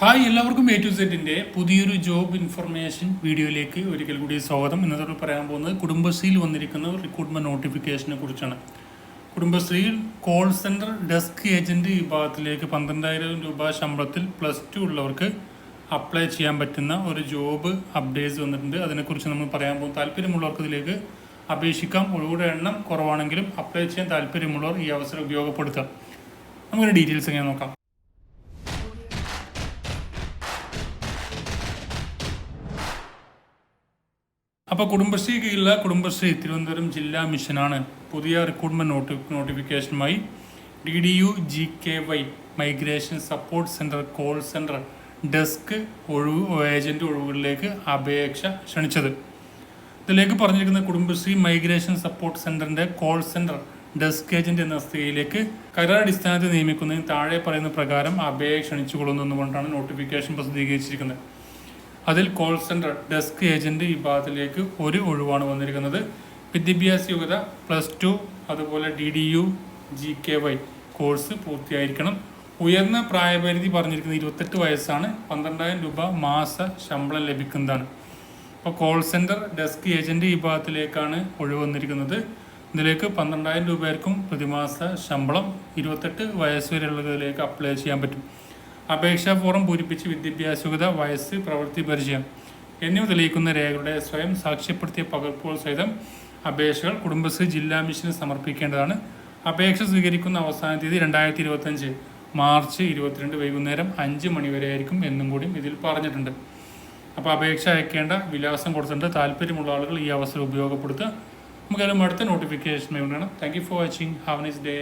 Hi എല്ലാവർക്കും A to സെറ്റിന്റെ പുതിയൊരു ജോബ് ഇൻഫർമേഷൻ വീഡിയോയിലേക്ക് ഒരിക്കൽ കൂടി സ്വാഗതം. ഇന്നത്തെ പറയാൻ പോകുന്നത് കുടുംബശ്രീയിൽ വന്നിരിക്കുന്ന റിക്രൂട്ട്മെന്റ് നോട്ടിഫിക്കേഷനെ കുറിച്ചാണ്. കുടുംബശ്രീയിൽ കോൾ സെന്റർ ഡെസ്ക് ഏജന്റ് വിഭാഗത്തിലേക്ക് പന്ത്രണ്ടായിരം രൂപ ശമ്പളത്തിൽ പ്ലസ് ടു ഉള്ളവർക്ക് അപ്ലൈ ചെയ്യാൻ പറ്റുന്ന ഒരു ജോബ് അപ്ഡേറ്റ്സ് വന്നിട്ടുണ്ട്. അതിനെക്കുറിച്ച് നമ്മൾ പറയാൻ പോകും. താല്പര്യമുള്ളവർക്ക് ഇതിലേക്ക് അപേക്ഷിക്കാം. ഒഴിവുടെ എണ്ണം കുറവാണെങ്കിലും അപ്ലൈ ചെയ്യാൻ താല്പര്യമുള്ളവർ ഈ അവസരം ഉപയോഗപ്പെടുത്താം. നമുക്ക് ഡീറ്റെയിൽസ് എങ്ങനെ നോക്കാം. അപ്പോൾ കുടുംബശ്രീ കീഴിലുള്ള കുടുംബശ്രീ തിരുവനന്തപുരം ജില്ലാ മിഷനാണ് പുതിയ റിക്രൂട്ട്മെന്റ് നോട്ടി നോട്ടിഫിക്കേഷനുമായി D D U G K Y migration support centre call centre desk ഒഴിവ് ഏജന്റ് ഒഴിവുകളിലേക്ക് അപേക്ഷ ക്ഷണിച്ചത്. ഇതിലേക്ക് പറഞ്ഞിരിക്കുന്ന കുടുംബശ്രീ മൈഗ്രേഷൻ സപ്പോർട്ട് സെന്ററിന്റെ കോൾ സെന്റർ ഡെസ്ക് ഏജന്റ് എന്ന സ്ഥിതിയിലേക്ക് കരാർ അടിസ്ഥാനത്തിൽ നിയമിക്കുന്നതിന് താഴെ പറയുന്ന പ്രകാരം അപേക്ഷ ക്ഷണിച്ചുകൊള്ളുന്നതുകൊണ്ടാണ് നോട്ടിഫിക്കേഷൻ പ്രസിദ്ധീകരിച്ചിരിക്കുന്നത്. അതിൽ കോൾ സെന്റർ ഡെസ്ക് ഏജന്റ് വിഭാഗത്തിലേക്ക് ഒരു ഒഴിവാണ് വന്നിരിക്കുന്നത്. വിദ്യാഭ്യാസ യോഗ്യത പ്ലസ് ടു അതുപോലെ D D U G K Y course പൂർത്തിയായിരിക്കണം. ഉയർന്ന പ്രായപരിധി പറഞ്ഞിരിക്കുന്നത് ഇരുപത്തെട്ട് വയസ്സാണ്. പന്ത്രണ്ടായിരം രൂപ മാസ ശമ്പളം ലഭിക്കുന്നതാണ്. അപ്പോൾ കോൾ സെന്റർ ഡെസ്ക് ഏജന്റ് വിഭാഗത്തിലേക്കാണ് ഒഴിവ് വന്നിരിക്കുന്നത്. ഇതിലേക്ക് പന്ത്രണ്ടായിരം രൂപയായിരിക്കും പ്രതിമാസ ശമ്പളം. ഇരുപത്തെട്ട് വയസ്സ് വരെയുള്ളതിലേക്ക് അപ്ലൈ ചെയ്യാൻ പറ്റും. അപേക്ഷാ ഫോറം പൂരിപ്പിച്ച് വിദ്യാഭ്യാസ്യത വയസ്സ് പ്രവൃത്തി പരിചയം എന്നിവ തെളിയിക്കുന്ന രേഖകളുടെ സ്വയം സാക്ഷ്യപ്പെടുത്തിയ പകർപ്പുകൾ സഹിതം അപേക്ഷകൾ കുടുംബശ്രീ ജില്ലാ മിഷന് സമർപ്പിക്കേണ്ടതാണ്. അപേക്ഷ സ്വീകരിക്കുന്ന അവസാന തീയതി രണ്ടായിരത്തി ഇരുപത്തഞ്ച് മാർച്ച് ഇരുപത്തിരണ്ട് വൈകുന്നേരം അഞ്ച് മണിവരെ ആയിരിക്കും എന്നും കൂടി ഇതിൽ പറഞ്ഞിട്ടുണ്ട്. അപ്പോൾ അപേക്ഷ അയക്കേണ്ട വിലാസം കൊടുത്തിട്ടുണ്ട്. താല്പര്യമുള്ള ആളുകൾ ഈ അവസരം ഉപയോഗപ്പെടുത്തുക. നമുക്കെല്ലാം അടുത്ത നോട്ടിഫിക്കേഷൻ വേണം thank you for watching have nice day